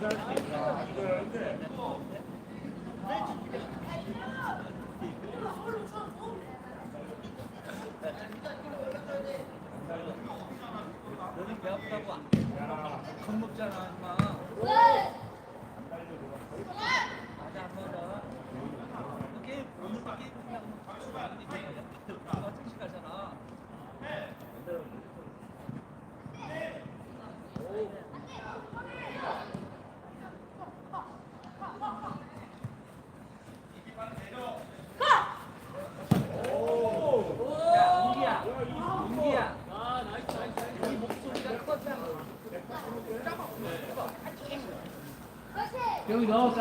야, 밥 먹잖아, 인마.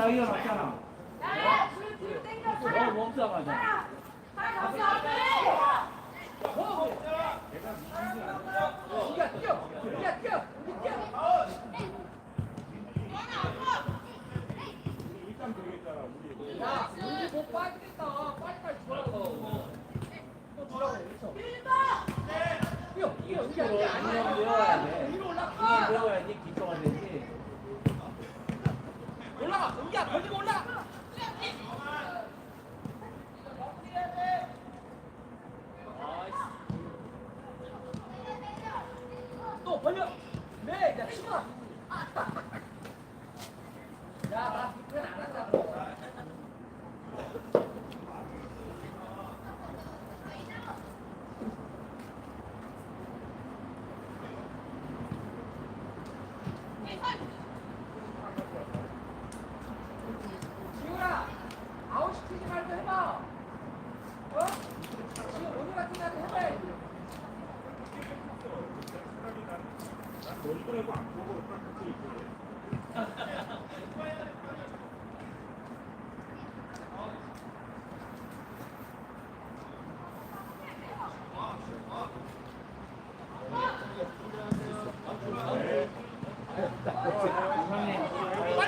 여기 너 사이가 맞잖아. 너 몸싸 맞아. 은기야, 뛰어. 은기야, 뛰어. 은기 뛰어. 야, 은기 못 빠지겠다. 빨리빨리 주라고. 또 주라고, 여기서. 뛰어, 뛰어. 은기야, 뛰어. 이거 배워야 돼. 위로 이거 올라가. 배워야지 기초가 되지. 올라가. 은기야, 벌리고 올라가. 또 벌려. 네, 야, 치마. 야, 나 디펜 안 한다. 그랬어. 지훈아, 아웃 시키지 말고 해봐. 어? 지금 오늘 같은 날에 해봐야지. 빨리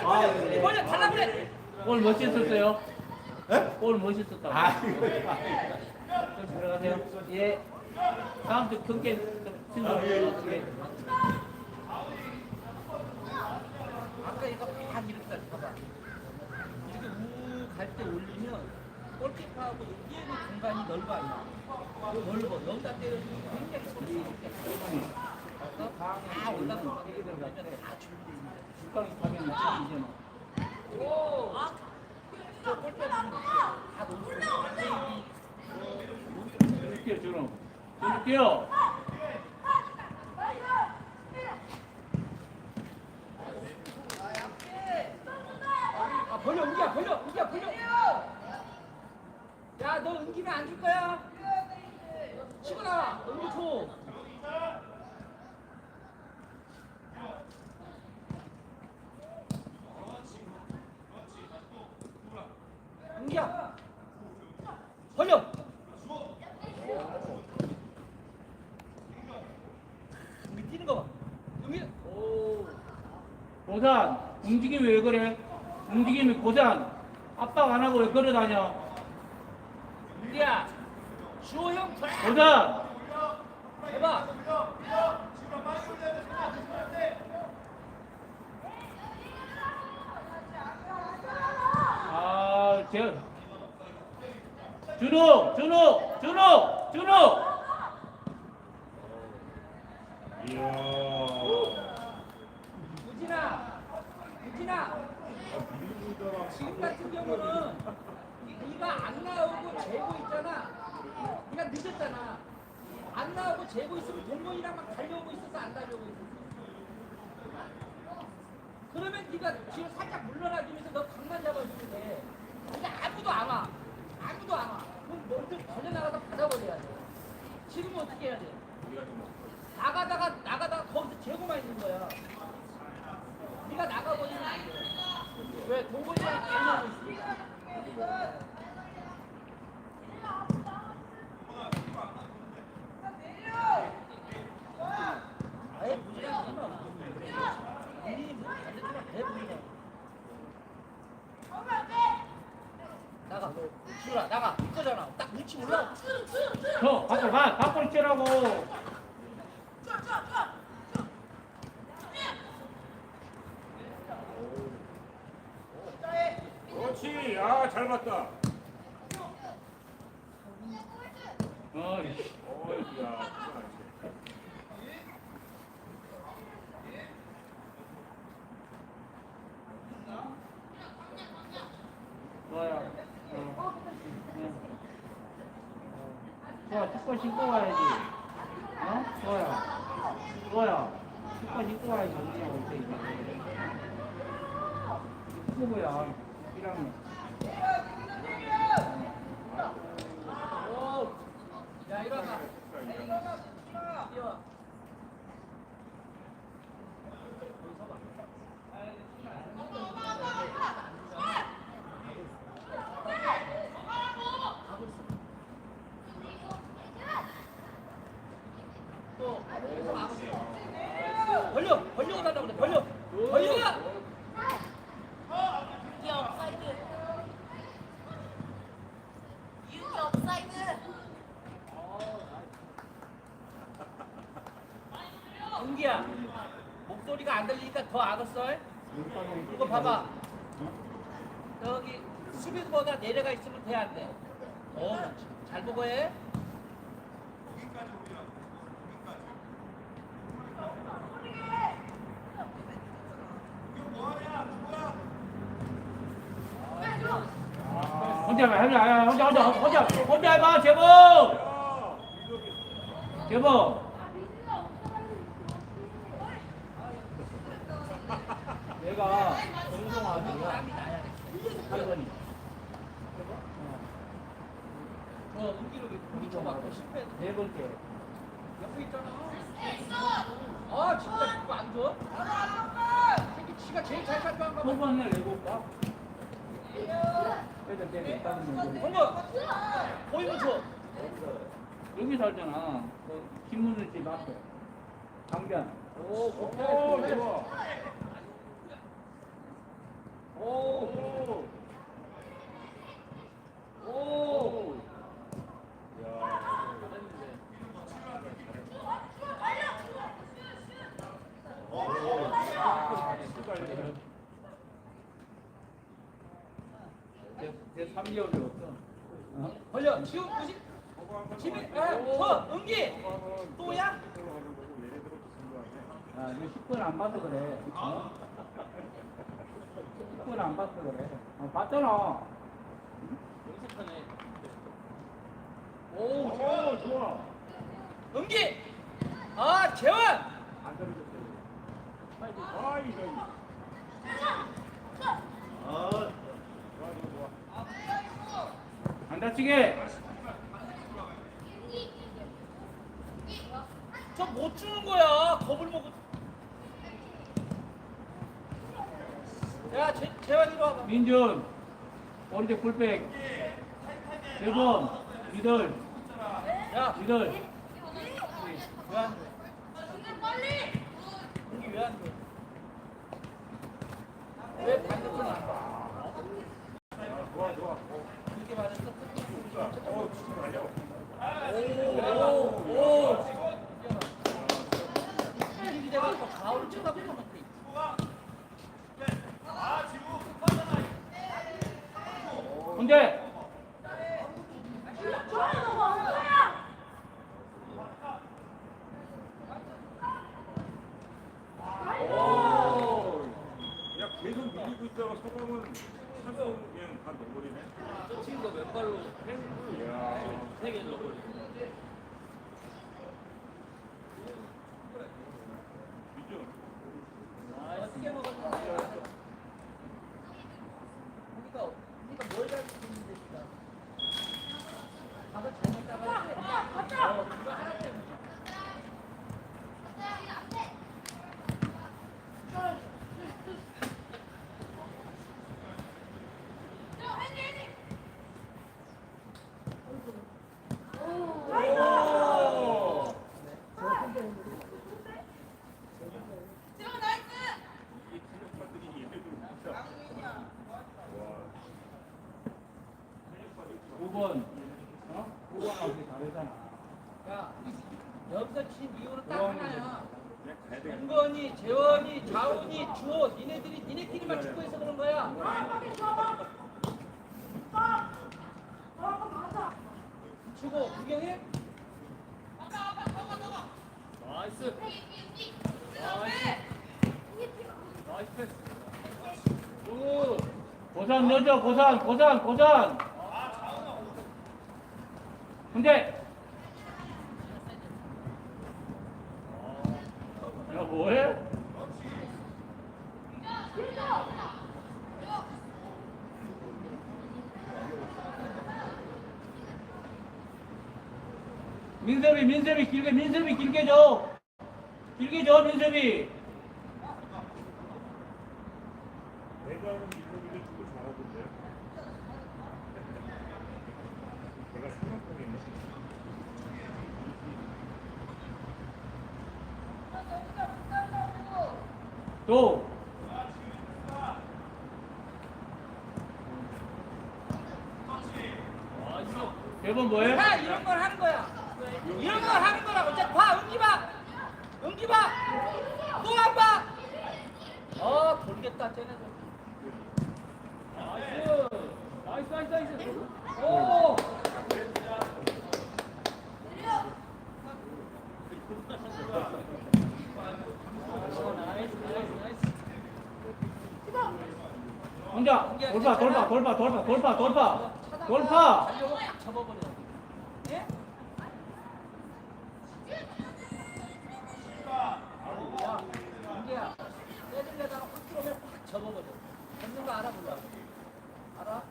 벌려, 네. 벌려, 달라 그래. 오늘 멋있었어요? 오늘 멋있었다. 아, 좀 들어가세요. 예. 다음 주 경기 친구 어떻게? 아까 이거 막 이렇게 봐봐. 이렇게 우갈 때 올리면 골키퍼 하고 여기에는 공간이 넓어 아니야? 넓어. 여기다 때려주면 굉장히 소리 그래서 다 올라가서 다 준비돼 있는 국강이 가면 이제 뭐. 오! 저 골키퍼는 다 놓고 이렇게 주름. 이렇게요. 아 벌려 은기야 벌려 은기야 벌려 야너 은기는 안줄 거야. 치고 나와 은기 줘. 은기야 벌려. 은기 뛰는 거봐. 은기. 오 고산 움직임이 왜 그래? 움직임이 고산. 압박 안 하고 왜 걸어 다녀? 고산 해봐 아, 저 준호, 준호, 준호, 준호. 우진아, 우진아. 지금 같은 경우는 네가 안 나오고 재고 있잖아. 네가 늦었잖아. 안 나오고 재고 있으면 동건이랑 막 달려오고 있어서 안 달려오고 있었어. 그러면 네가 지금 살짝 물러나주면서 너 강만 잡아주면 돼. 근데 아무도 안 와. 아무도 안 와. 그럼 너희들 달려나가서 받아버려야 돼. 지금은 어떻게 해야 돼? 나가다가 나가다가 거기서 재고만 있는 거야. 네가 나가버리면 안 돼. 왜 동건이랑 달려오고 있으니까. 아예 무지랑 상관없어. 본인이 뭐 반대쪽으로 대부분이야. 나가. 지훈아 나가. 이거잖아. 딱 위치 올라. 저 밖으로 가, 밖으로 뛰라고. 그렇지. 아, 잘 맞다. 어, 어이야. 좋아요. 어. 네. 좋아, 축구 신고 가야지. 어? 좋아요. 좋아요. 축구 신고 가야지. 정신이 올때 이제. 축구부야. 1학년. 오. 야 일어나. 뛰어. 또 벌려 벌려 달라고 그래 벌려 벌려 이게 업사이드. 이게 업사이드. 은기야 목소리가 안 들리니까 더 알았어 이거 봐봐 여기 수비보다 내려가 있으면 돼 안 돼? 어 잘 보고 해 혼자 해봐, 혼자, 해, 혼자, 혼자, 혼자, 해봐, 제보! 제보! 얘가 정성아들이야. 할머니. 어 은기로 우리 맞고 실패 네 번째. 옆에 있잖아 아 진짜 이거 안 줘? 새끼 지가 제일 잘 깎아한 거 올까? 그래도 내가 있다는 거. 보이면 줘 여기 살잖아. 그 김문수 집 앞에. 강변. 오, 오, 오케이. 좋아. 오, 오. 야. 내, 내 3개월 배웠어. 어? 벌려. 지금 무시. 지민, 아, 저 은기. 또야? 아, 너 10분 안 봐서 그래. 어? 10분 안 봐서 그래. 어, 봤잖아. 연습하네. 오, 오, 좋아, 좋아. 은기. 아, 재원. 안 떨어졌어요. 아, 이적이. 아, 좋아. 안 다치게. 저 못 주는 거야. 겁을 먹고. 야, 재, 재원 이리 와봐. 민준. 오른쪽 풀백. 대범. 미들. 야, 미들. 왜안 돼? 은기 왜안 돼? 왜 반대편이 안 봐? 좋아, 좋아. 근데 오. 야, 계속 밀리고 있다가 서방은 친구가 왼발로 이야. 세개 넣어버리고 고산 넣어줘 고산 고산 고산 근데 야 뭐해? 민섭이 민섭이 길게 민섭이 길게 줘 줘 민섭이 내가 하는 민석이도 축구 잘하던데. 내가 있는 또 대본 뭐해? 봐 이런 걸 하는 거야. 이런 걸 하는 거라고. 이제 봐 은기 봐. 은기 봐. 또한 봐. 어 돌겠다 쟤네들. 나이스. 나이스 나이스 나이스. 오. 혼자 돌파 돌파 돌파 돌파 돌파 돌파 돌파 접어버려. 접어버려. 접는 거 알아 몰라? 알아?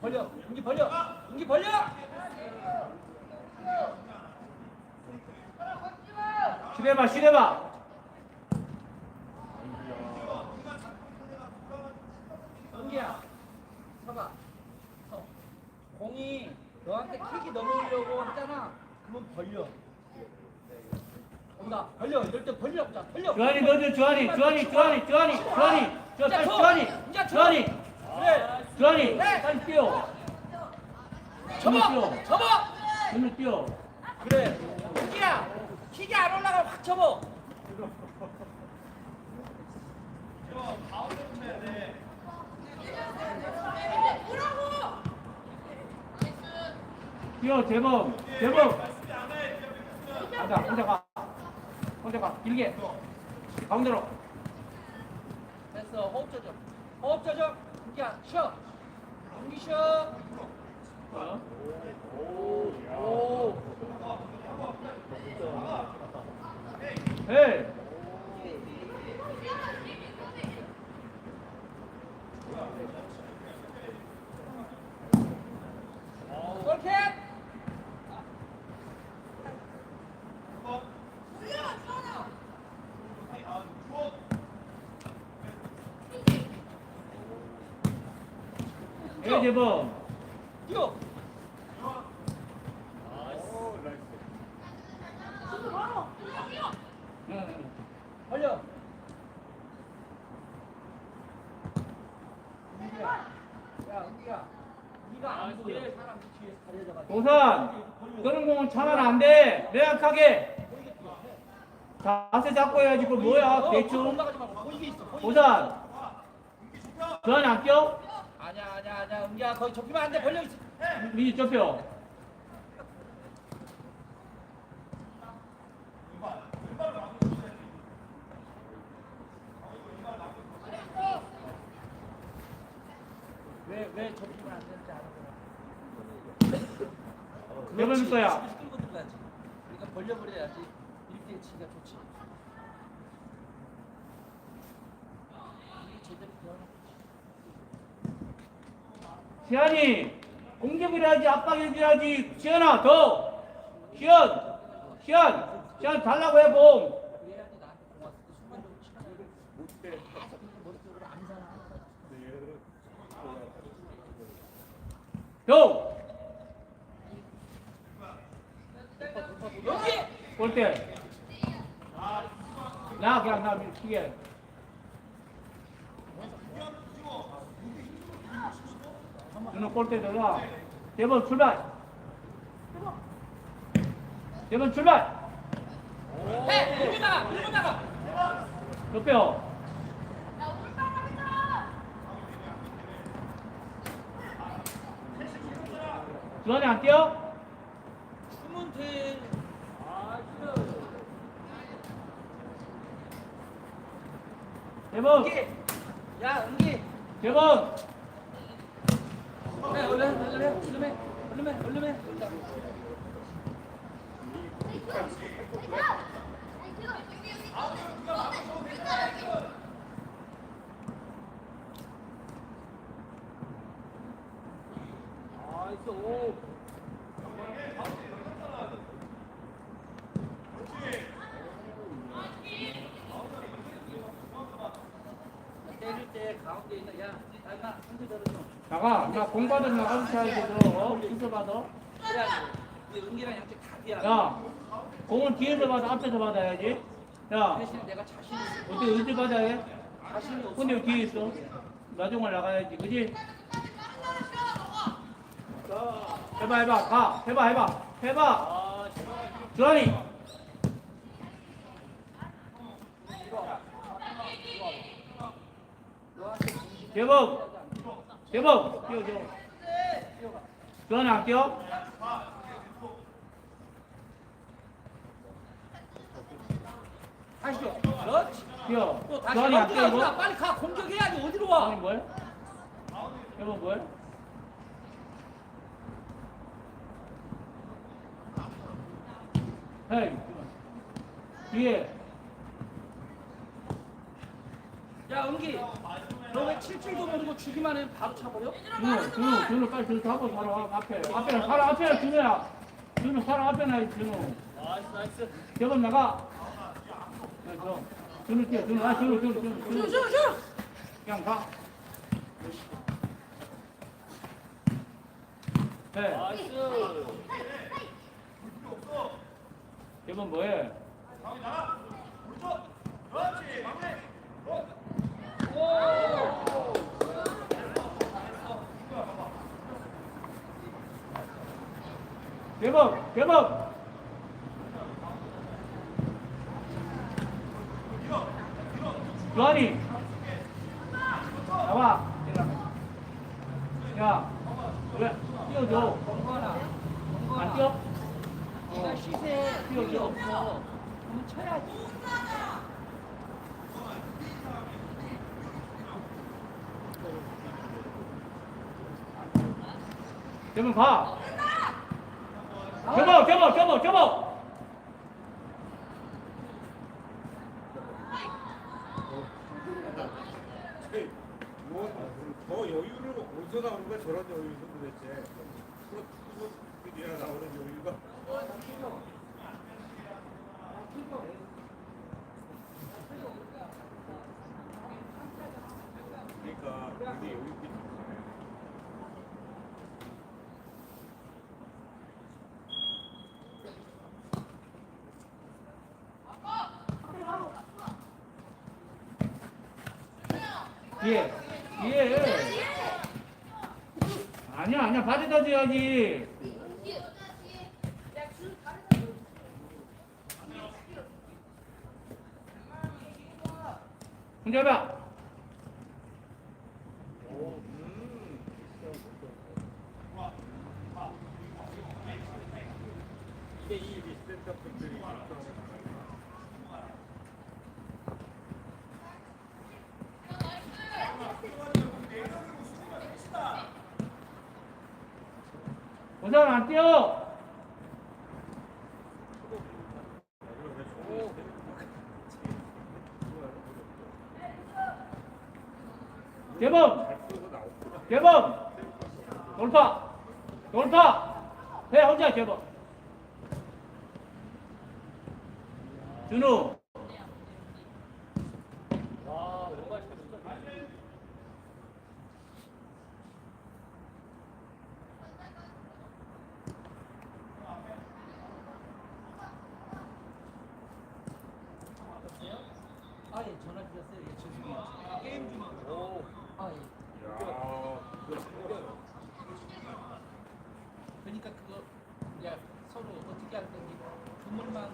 벌려, 은기 벌려, 은기 벌려. 시대봐 시대봐 은기야, 서봐. 서. 공이 너한테 킥이 넘어오려고 했잖아. 그러면 벌려. 온다. 벌려. 이럴 때 벌려. 자, 벌려. 주한이 너도 주한이 주한이 주한이 주한이 주한이 저 빨리 주한이 주한이 그래. 주한이 빨리 뛰어 접어. 접어. 눈을 뛰어 그래. 은기야, 킥이 안 올라가 확 접어. 뛰어 재범 가 자 혼자 가 혼자 가 길게 가운데로 됐어. 호흡 조절. 호흡 조절. 은기야, 쉬어. 은기 쉬어. 어? 오. 헤이 1번 뛰어 달려 우기야 야 바로. 뛰어. 빨려. 동산, 그런 공은 차면 안돼 명확하게 자세 잡고 해야지 그 뭐야 대충 보이게 있어, 안 껴? 아니야, 아니야, 아니야. 은기야, 거기 접히면 안 돼. 벌려 있어. 미니 좁혀 왜, 왜 접히면 안 되는지 알아. 거야? 끌고 들어가야지. 그러니까 벌려 버려야지. 이렇게 치기가 좋지. 이게 제대로 시안이 공격을 해야지 압박을 해야지 시안아 더 시안 시안 시안 달라고 해공 그래야지 나한테 공 왔을 때 순간적으로 치는 못해. 머릿속으로 안 살아. 더 여기! 골대 나 그냥 나 밀치게 누나 골대 들어가. 대본 출발. 대본 출발. 네, 해! 일분 나가! 일분 나가! 옆에요. 주환이 안 뛰어? 숨은 돼. 대본. 야, 은기. 대본. Thank you. 나가, 나 공 받으면 나가서 쳐야지, 너. 어? 뒤에서 받아. 야, 공은 뒤에서 받아, 앞에서 받아야지. 야, 어떻게 어디 받아야 해? 근데 왜 뒤에 있어? 나중에 나가야지, 그지? 해봐, 해봐, 가, 해봐, 해봐, 해봐. 아, 주환이. 대범, 대범, 뛰어, 뛰어. 주환이 안 뛰어? 다시 줘. 그렇지. 뛰어. 또 다시 주환이 안 뛰어, 이거? 빨리 가 공격해야지 어디로 와? 뭐해? 대범 뭐해? 헤이, 뒤에. 야 은기, 너왜 칠줄도 모르고 주기만 해 바로 차버려? 준우, 준우, 준우 빨리 준우 잡고 살아 앞에, 앞에, 살아 앞에 준우야. 준우 살아 앞에 나 준우. 나이스 나이스. 대범 나가. 야, 저. 준우 뛰어, 준우, 아, 준우, 준우, 준우, 준우. 슈슈슈. 그냥 가. 네. 나이스. 대범 뭐해? 대범, 대범. 주한이. 나와. 야, 왜 뛰어줘? 정관아, 안 정관아. 뛰어? 네가 시세 필요 없어. 그럼 쳐야지. 대범 가. 대범, 대범, 대범, 대범. 뭐더 여유를 어디서 나오는 거야 저런 여유는 도대체 프로 축구선들이야 나오는 여유가 뒤에, 뒤에. 아니야, 아니야, 바지. 혼자 해봐. 이게 이 리센터분들이 우선 안 뛰어. 대범, 대범. 돌파, 돌파. 해 혼자 대범. 준우. 와, 뭔가 진짜. 아, 예, 전화 드렸어요. 예, 죄송해요. 게임 중. 오. 아, 예. 야 그러니까 그거 야 서로 어떻게 할 건지 그물만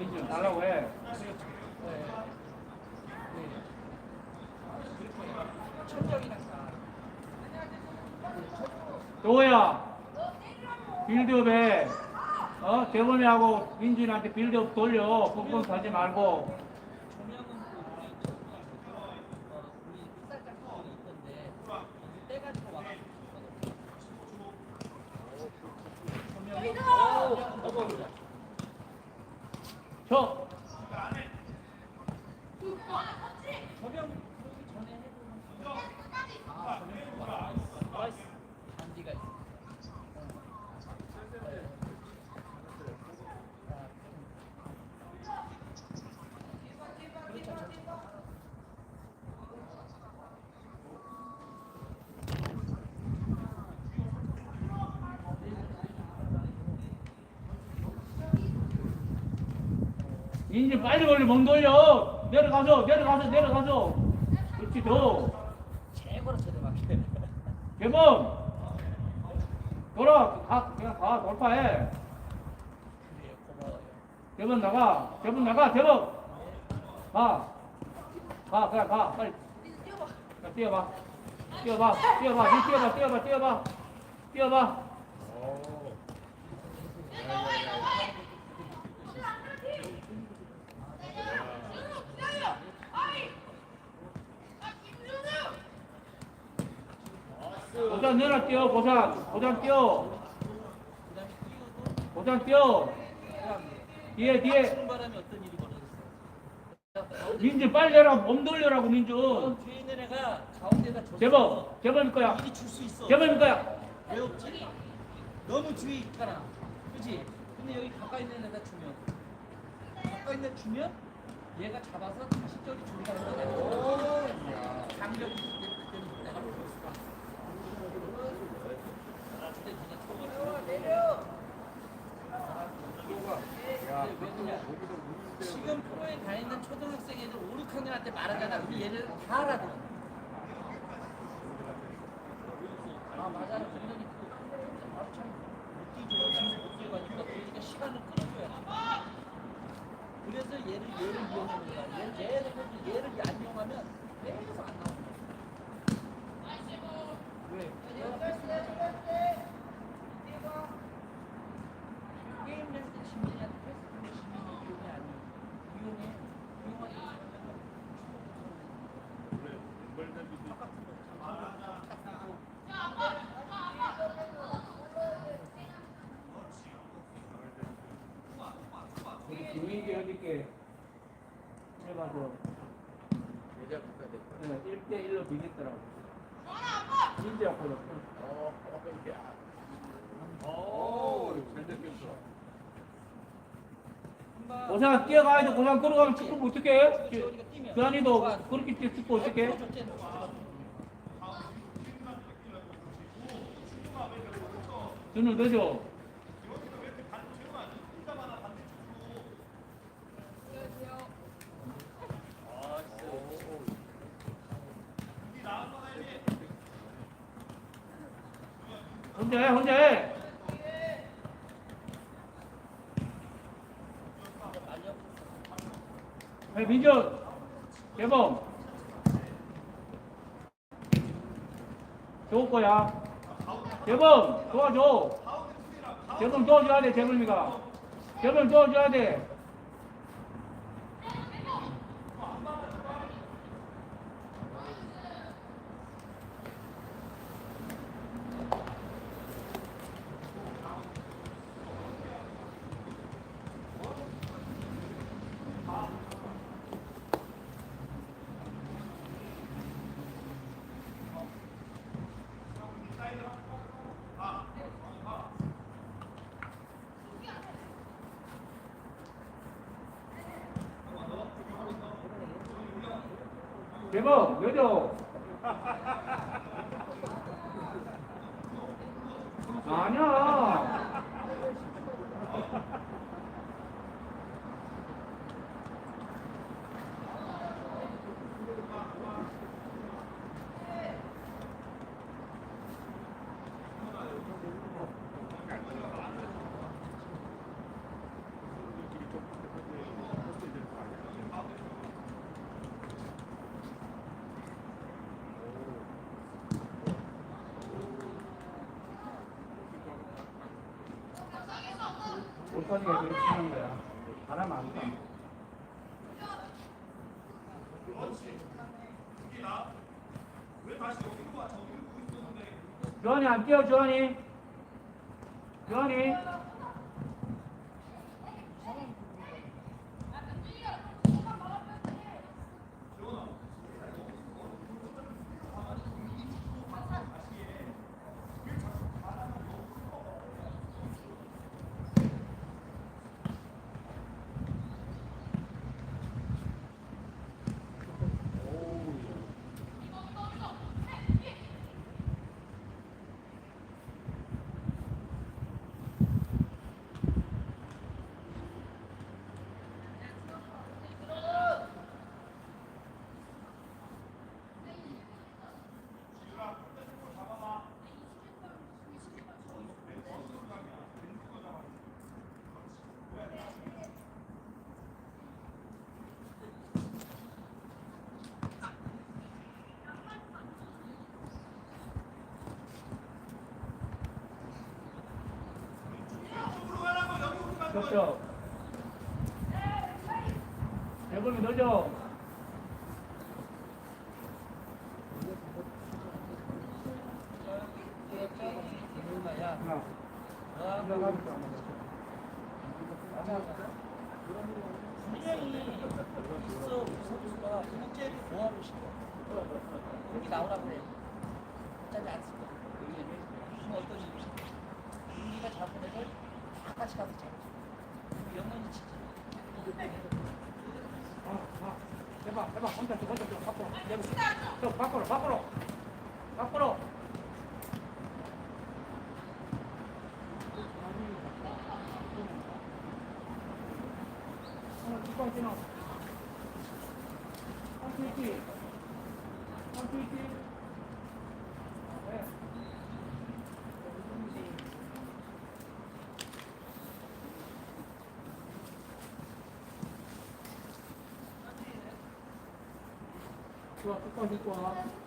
민준 달라고 해. 천정이니까. 도호야 빌드업에 어 대범이하고 민준이한테 빌드업 돌려. 뻥뻥 사지 말고 조명은 또 우리 어, 우리 흑살짝 분이 있던데 때가 좀 와가지고 조명이 오 넘어보자. 쳐 조명 그러기 전에 해보면 아 조명 좋아. 나이스 단지가 있어. 그렇죠, 그렇죠. 민준 빨리 걸려 멍 돌려. 내려가서 내려가서 내려가서. 그렇지 더. 최고로 쳐들어가게. 대범! 돌아. 가 그냥 가. 돌파해. 대범 나가. 대범 나가. 대범! 가가 그냥 가. 빨리. 자, 뛰어봐. 뛰어봐. 뛰어봐. 니 뛰어봐. 뛰어봐. 뛰어봐. 뛰어봐 오. 고산 내려 뛰어 고산 고산 뛰어 고산 뛰어 뒤에 뒤에 바람에 어떤 일이 벌어졌어? 민준 빨리 내라 몸 돌려라고 민준 넌 뒤에 있는 애가 가운데다 줬어. 대범 대범일 거야 미리 줄수 있어. 대범일 거야 왜 없지? 너무 뒤에 있잖아. 그지? 근데 여기 가까이 있는 애가 주면 가까이 있는 애 주면 얘가 잡아서 다시 저리 줄이가는 거야. 장벽이 있기 때문에 내가 볼 수가. 근데 그냥 쳐버려. 내려. 야, 왜 그냥 거기서 우리 가 있는 초등학생 애들 5, 6학년한테 말하잖아. 우리 얘를 다 알아들어. 아 맞아. 분명히 그 바로 참못 뛰죠. 지금 못 뛰어가니까 그러니까 시간을 끌어줘야 돼. 그래서 얘를 얘를 이용하는 거야. 얘 얘를 얘를 안 이용하면 계속 안 나오는 거야. 왜? 얘가 패스를 게임 낼때 지민이한테 패스를 지민이 이용이 아니야. 이용해. 이용하지. 원래 연발장비도 우리 김민기 어저께 해봐서 여자 국가 대표. 네, 1대1로 비겼더라고 민재였거든 어, 야. 오, 잘 됐겠어. 고상 뛰어가야지 고상 걸어가면 축구 뛰면. 규환이도 좋아. 그렇게 뛰어 축구 어떡해 눈을 넣어 혼자 해 혼자 해. 해, 민준 대범 좋을 거야. 대범 도와줘. 대범 도와줘야 돼 대범이가. 대범 도와줘야 돼 대범 여줘 주원이 안 뛰어 주원이. 주원이. 접촉. 대범이 너죠? ここにこう。